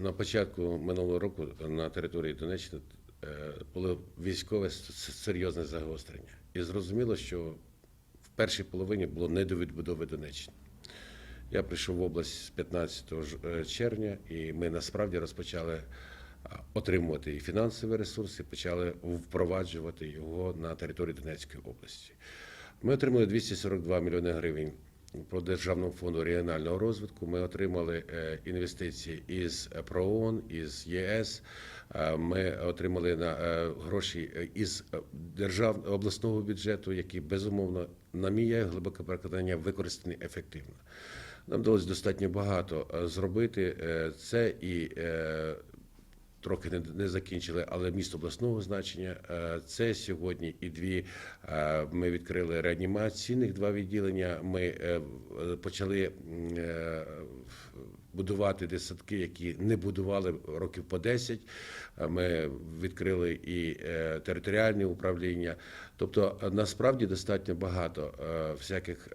На початку минулого року на території Донеччини е, було військове серйозне загострення. І зрозуміло, що в першій половині було не до відбудови Донеччини. Я прийшов в область з 15 е, червня, і ми насправді розпочали отримувати і фінансові ресурси, почали впроваджувати його на території Донецької області. Ми отримали 242 мільйони гривень по Державному фонду регіонального розвитку. Ми отримали е, інвестиції із ПРООН, із ЄС. Е, Ми отримали на е, гроші із е, держав обласного бюджету, які безумовно, на моє глибоке переконання, використані ефективно. Нам вдалося достатньо багато зробити. Це і трохи не, не закінчили, але місто обласного значення. Е, Це сьогодні і дві. е, Ми відкрили реанімаційних два відділення. Ми е, почали будувати десятки, які не будували років по 10. Е, Ми відкрили і територіальне управління. Тобто, насправді достатньо багато всяких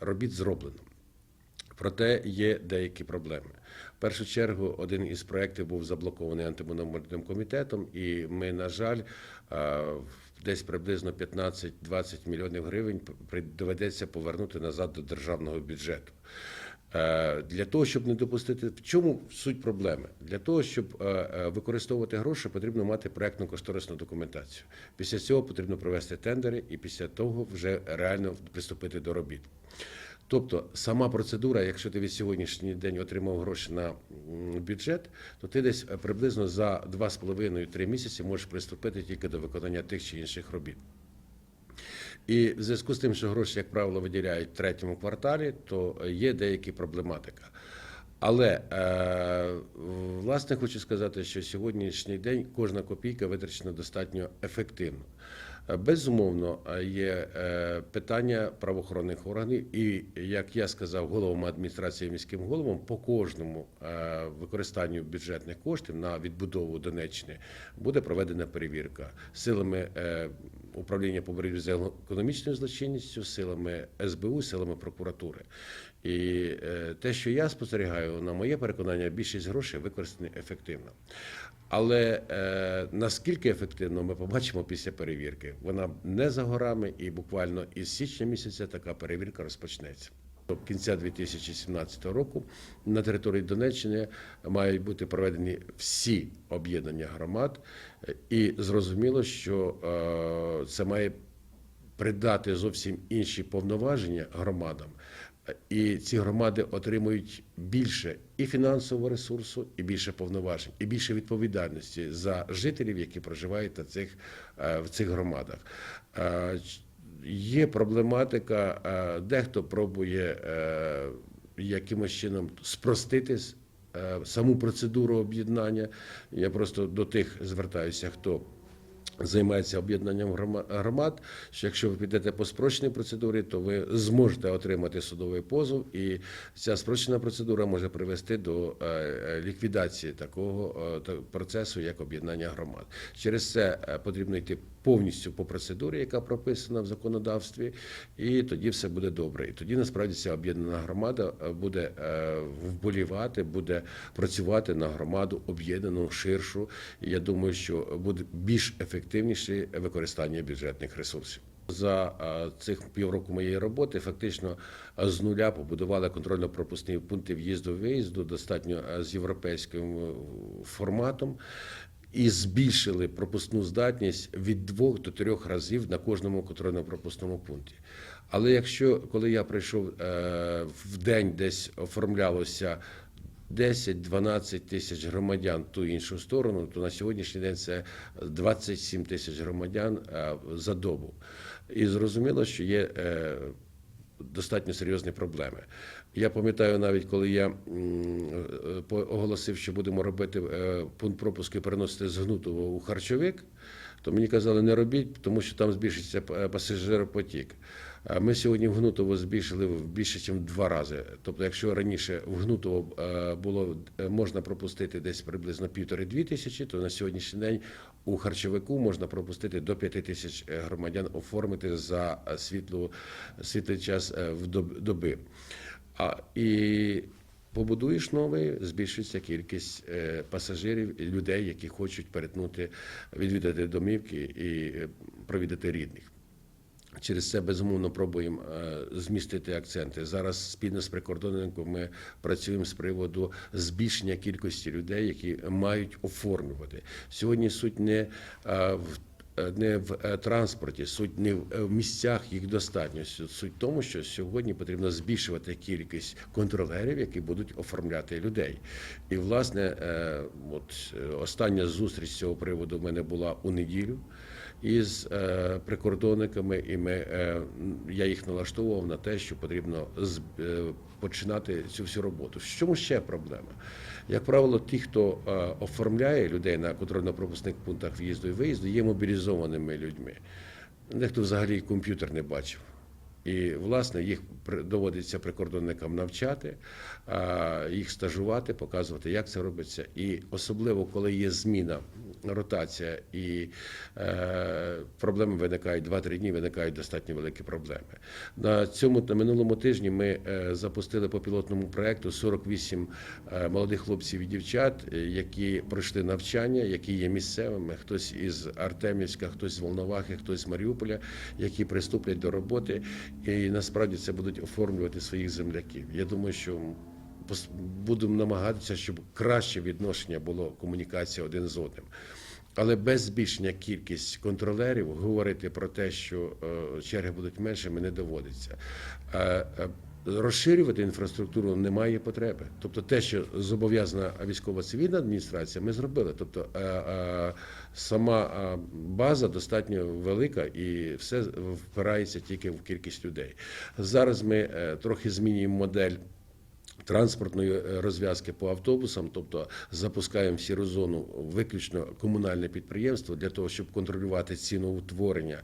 робіт зроблено. Проте є деякі проблеми. В першу чергу, один із проєктів був заблокований антимонопольним комітетом, і ми, на жаль, десь приблизно 15-20 мільйонів гривень доведеться повернути назад до державного бюджету. Е, Для того, щоб не допустити, в чому суть проблеми? Для того, щоб е, е, використовувати гроші, потрібно мати проектну кошторисну документацію. Після цього потрібно провести тендери, і після того вже реально приступити до робіт. Тобто сама процедура, якщо ти від сьогоднішній день отримав гроші на бюджет, то ти десь е, приблизно за 2,5-3 місяці можеш приступити тільки до виконання тих чи інших робіт. І в зв'язку з тим, що гроші, як правило, виділяють в третьому кварталі, то є деякі проблематика. Але е, власне хочу сказати, що сьогоднішній день кожна копійка витрачена достатньо ефективно. Е, Безумовно, е, є е, питання правоохоронних органів, і як я сказав головам адміністрації міським головам, по кожному використанню бюджетних коштів на відбудову Донеччини буде проведена перевірка силами управління по боротьбі з економічною злочинністю, силами СБУ, силами прокуратури. І те, що я спостерігаю, на моє переконання, більшість грошей використані ефективно. Але е, наскільки ефективно, ми побачимо після перевірки. Вона не за горами, і буквально із січня місяця така перевірка розпочнеться. До кінця 2017 року на території Донеччини мають бути проведені всі об'єднання громад, і зрозуміло, що е, це має придати зовсім інші повноваження громадам. І ці громади отримують більше і фінансового ресурсу, і більше повноважень, і більше відповідальності за жителів, які проживають на цих, е, в цих громадах. Е, Є проблематика, е, дехто пробує якимось чином спростити саму процедуру об'єднання. Я просто до тих звертаюся, хто займається об'єднанням громад, що якщо ви підете по спрощеній процедурі, то ви зможете отримати судовий позов, і ця спрощена процедура може привести до е, е, ліквідації такого е, процесу, як об'єднання громад. Через це потрібно йти повністю по процедурі, яка прописана в законодавстві, і тоді все буде добре. І тоді насправді ця об'єднана громада буде вболівати, буде працювати на громаду об'єднану, ширшу. Я думаю, що буде більш ефективніше використання бюджетних ресурсів. За цих півроку моєї роботи фактично з нуля побудували контрольно-пропускні пункти в'їзду-виїзду достатньо е, з європейським е, форматом і збільшили пропускну здатність від двох до трьох разів на кожному контрольно-пропускному пункті. Але якщо коли я прийшов е, в день, десь оформлялося 10-12 тисяч громадян ту іншу сторону, то на сьогоднішній день це 27 тисяч громадян е, за добу. І зрозуміло, що є е, достатньо серйозні проблеми. Я пам'ятаю навіть, коли я е, оголосив, що будемо робити пункт пропуску переносити з Гнутого у Харчовик, то мені казали, не робіть, тому що там збільшиться пасажиропотік. Ми сьогодні в Гнутово збільшили більше, ніж два рази. Тобто, якщо раніше в Гнутово е, було е, можна пропустити десь приблизно півтори-дві тисячі, то на сьогоднішній день у харчовику можна пропустити до п'яти тисяч е, громадян оформити за світлу, світлий час в доби. А, і Побудуєш новий, збільшується кількість пасажирів людей, які хочуть перетнути, відвідати домівки і провідати рідних. Через це безумовно пробуємо е, змістити акценти. Зараз спільно з прикордонником ми працюємо з приводу збільшення кількості людей, які мають оформлювати. Сьогодні суть не е, в е, не в транспорті, суть не в місцях їх достатньо. Суть в тому, що сьогодні потрібно збільшувати кількість контролерів, які будуть оформляти людей. І власне, от остання зустріч з цього приводу в мене була у неділю із е, прикордонниками, і ми, е, я їх налаштовував на те, що потрібно з, е, починати цю всю роботу. В чому ще проблема? Як правило, ті, хто оформляє людей на контрольно-пропускних пунктах в'їзду і виїзду, є мобілізованими людьми. Дехто взагалі комп'ютер не бачив. І, власне, їх доводиться прикордонникам навчати, їх стажувати, показувати, як це робиться. І особливо, коли є зміна, ротація і е, проблеми виникають 2-3 дні, виникають достатньо великі проблеми. На цьому на минулому тижні ми е, запустили по пілотному проекту 48 е, молодих хлопців і дівчат, які пройшли навчання, які є місцевими, хтось із Артемівська, хтось з Волновахи, хтось з Маріуполя, які приступлять до роботи, і насправді це будуть оформлювати своїх земляків. Я думаю, що будемо намагатися, щоб краще відношення було комунікація один з одним. Але без збільшення кількість контролерів говорити про те, що е, черги будуть меншими, не доводиться. Розширювати інфраструктуру немає потреби. Тобто, те, що зобов'язана військова цивільна адміністрація, ми зробили. Тобто е, е, сама е, база достатньо велика і все впирається тільки в кількість людей. Зараз ми трохи змінюємо модель транспортної розв'язки по автобусам, тобто запускаємо в сіру зону виключно комунальне підприємство для того, щоб контролювати ціноутворення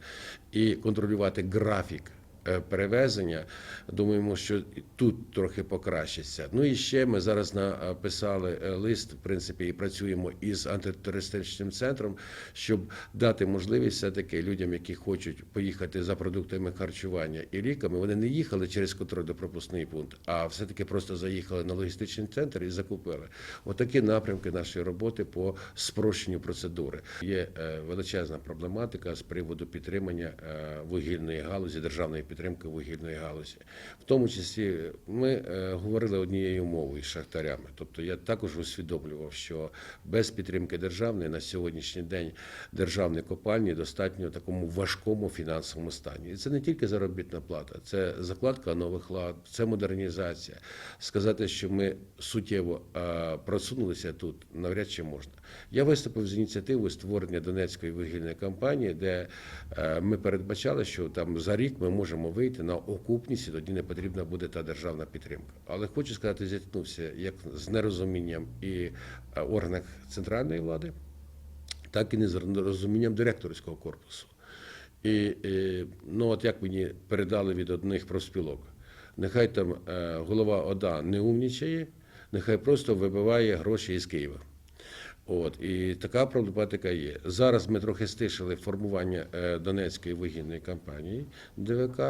і контролювати графік. Е, Перевезення, думаємо, що тут трохи покращиться. Ну і ще ми зараз написали е, лист, в принципі, і працюємо із антитерористичним центром, щоб дати можливість все-таки людям, які хочуть поїхати за продуктами харчування і ліками, вони не їхали через контрольно-пропускний пункт, а все-таки просто заїхали на логістичний центр і закупили. Отакі напрямки нашої роботи по спрощенню процедури. Є е, величезна проблематика з приводу підтримання вугільної галузі, державної підтримки вугільної галузі. В тому числі ми е, говорили однією мовою з шахтарями. Тобто я також усвідомлював, що без підтримки державної на сьогоднішній день державні копальні достатньо такому важкому фінансовому стані. І це не тільки заробітна плата, це закладка нових лад, це модернізація. Сказати, що ми суттєво е, просунулися тут, навряд чи можна. Я виступив з ініціативою створення Донецької вугільної компанії, де е, ми передбачали, що там за рік ми можемо вийти на окупність, і тоді не потрібна буде та державна підтримка. Але хочу сказати, зіткнувся як з нерозумінням і е, органах центральної влади, так і не з нерозумінням директорського корпусу. І, ну, от як мені передали від одних профспілок, нехай там е, голова ОДА не умнічає, нехай просто вибиває гроші із Києва. От і така проблематика є. Зараз ми трохи стишили формування е, Донецької вугільної компанії ДВК,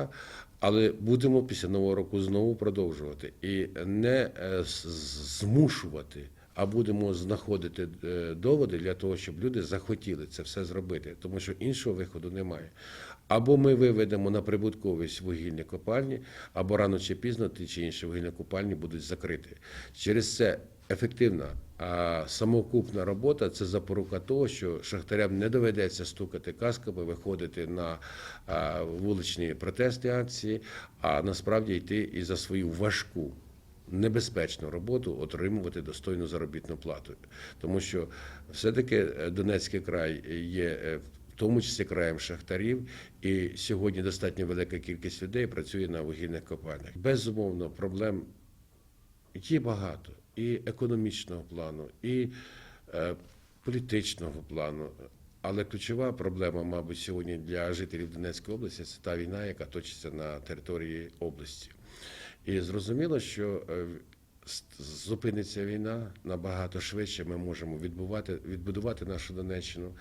але будемо після нового року знову продовжувати і не е, змушувати. А будемо знаходити е, доводи для того, щоб люди захотіли це все зробити, тому що іншого виходу немає. Або ми виведемо на прибутковість вугільні копальні, або рано чи пізно ті чи інші вугільні копальні будуть закриті. Через це ефективна а самоокупна робота це запорука того, що шахтарям не доведеться стукати касками, виходити на вуличні протести акції, а насправді йти і за свою важку. Небезпечну роботу отримувати достойну заробітну плату, тому що все-таки е, Донецький край є е, в тому числі краєм шахтарів, і сьогодні достатньо велика кількість людей працює на вугільних копальнях. Безумовно, проблем є багато і економічного плану, і е, політичного плану. Але ключова проблема, мабуть, сьогодні для жителів Донецької області це та війна, яка точиться на території області. І зрозуміло, що е, зупиниться війна набагато швидше. Ми можемо відбувати, відбудувати нашу Донеччину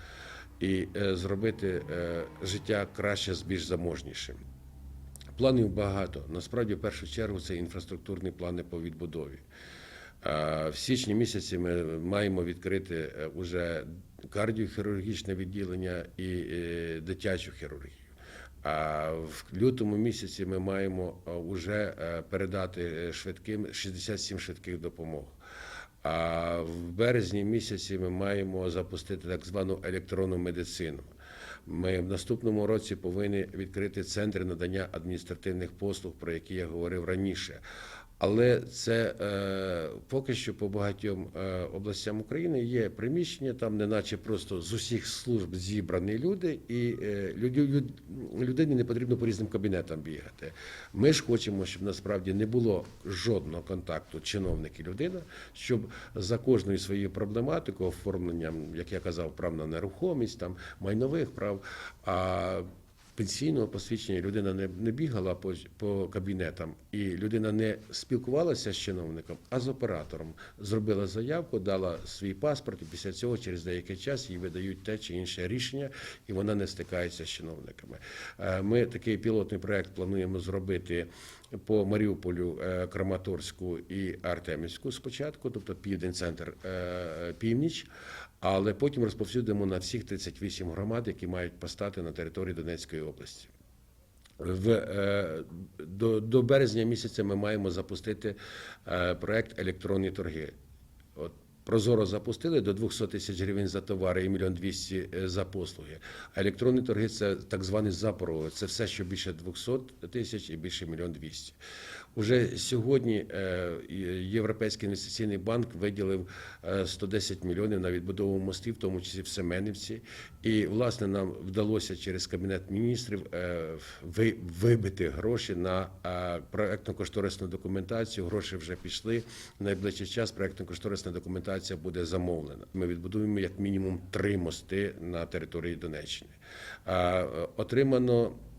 і е, зробити життя краще з більш заможнішим. Планів багато. Насправді, в першу чергу, це інфраструктурні плани по відбудові. А В січні місяці ми маємо відкрити е, уже кардіохірургічне відділення і е, дитячу хірургію. А в лютому місяці ми маємо вже передати е, швидким 67 швидких допомог. А в березні місяці ми маємо запустити так звану електронну медицину. Ми в наступному році повинні відкрити центри надання адміністративних послуг, про які я говорив раніше. Але це е, поки що по багатьом е, областям України є приміщення, там неначе просто з усіх служб зібрані люди, і е, люд, люд, людині не потрібно по різним кабінетам бігати. Ми ж хочемо, щоб насправді не було жодного контакту чиновник і людина, щоб за кожною своєю проблематикою, оформленням, як я казав, прав на нерухомість, там майнових прав. а пенсійного посвідчення людина не, не бігала по, по кабінетам, і людина не спілкувалася з чиновником, а з оператором. Зробила заявку, дала свій паспорт, і після цього через деякий час їй видають те чи інше рішення, і вона не стикається з чиновниками. Е, Ми такий пілотний проект плануємо зробити. По Маріуполю, е, Краматорську і Артемівську спочатку, тобто південь, центр, е, північ, але потім розповсюдимо на всіх 38 громад, які мають постати на території Донецької області. В, е, до, до березня місяця ми маємо запустити проект електронні торги. От Прозоро запустили до 200 тисяч гривень за товари і мільйон 200 за послуги. А електронні торги це так званий запороги. Це все, що більше 200 тисяч і більше мільйон 200. Уже сьогодні е, Європейський інвестиційний банк виділив е, 110 мільйонів на відбудову мостів, в тому числі в Семенівці. І власне нам вдалося через кабінет міністрів е, вибити гроші на е, проектно-кошторисну документацію. Гроші вже пішли. В найближчий час проектно-кошторисна документація буде замовлена. Ми відбудуємо як мінімум три мости на території Донеччини. Е, Отримано е,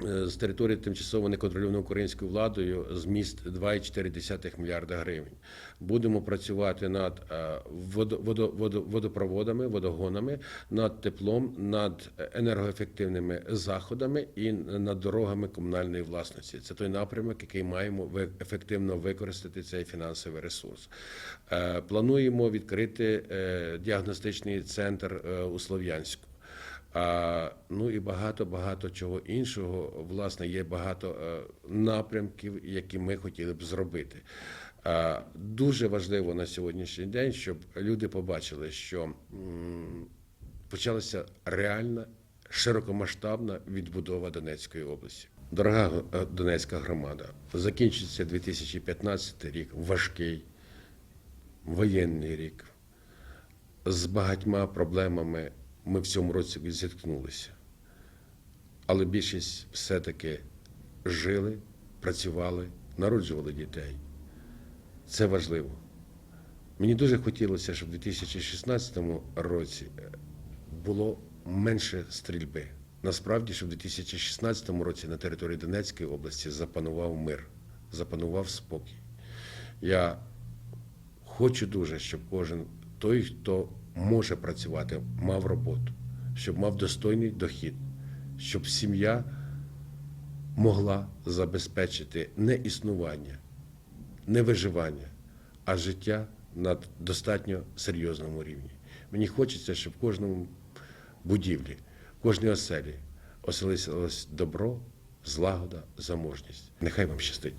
з території тимчасово неконтрольованої українською владою зміст 2,4 мільярда гривень. Будемо працювати над е, водо- водо- водо- водопроводами, водогонами, над теплом, над енергоефективними заходами і над дорогами комунальної власності. Це той напрямок, який маємо ефективно використати цей фінансовий ресурс. Е, Плануємо відкрити е, діагностичний центр е, у Слов'янську. А, ну і багато багато чого іншого. Власне, є багато е, напрямків, які ми хотіли б зробити. А, дуже важливо на сьогоднішній день, щоб люди побачили, що почалася реальна широкомасштабна відбудова Донецької області. Дорога е, Донецька громада, закінчиться 2015 рік, важкий воєнний рік з багатьма проблемами ми в цьому році зіткнулися. Але більшість все-таки жили, працювали, народжували дітей. Це важливо. Мені дуже хотілося, щоб у 2016 році е, було менше стрільби. Насправді, щоб у 2016 році на території Донецької області запанував мир, запанував спокій. Я Хочу дуже, щоб кожен той, хто може працювати, мав роботу, щоб мав достойний дохід, щоб сім'я могла забезпечити не існування, не виживання, а життя на достатньо серйозному рівні. Мені хочеться, щоб в кожному будівлі, в кожній оселі оселилось добро, злагода, заможність. Нехай вам щастить.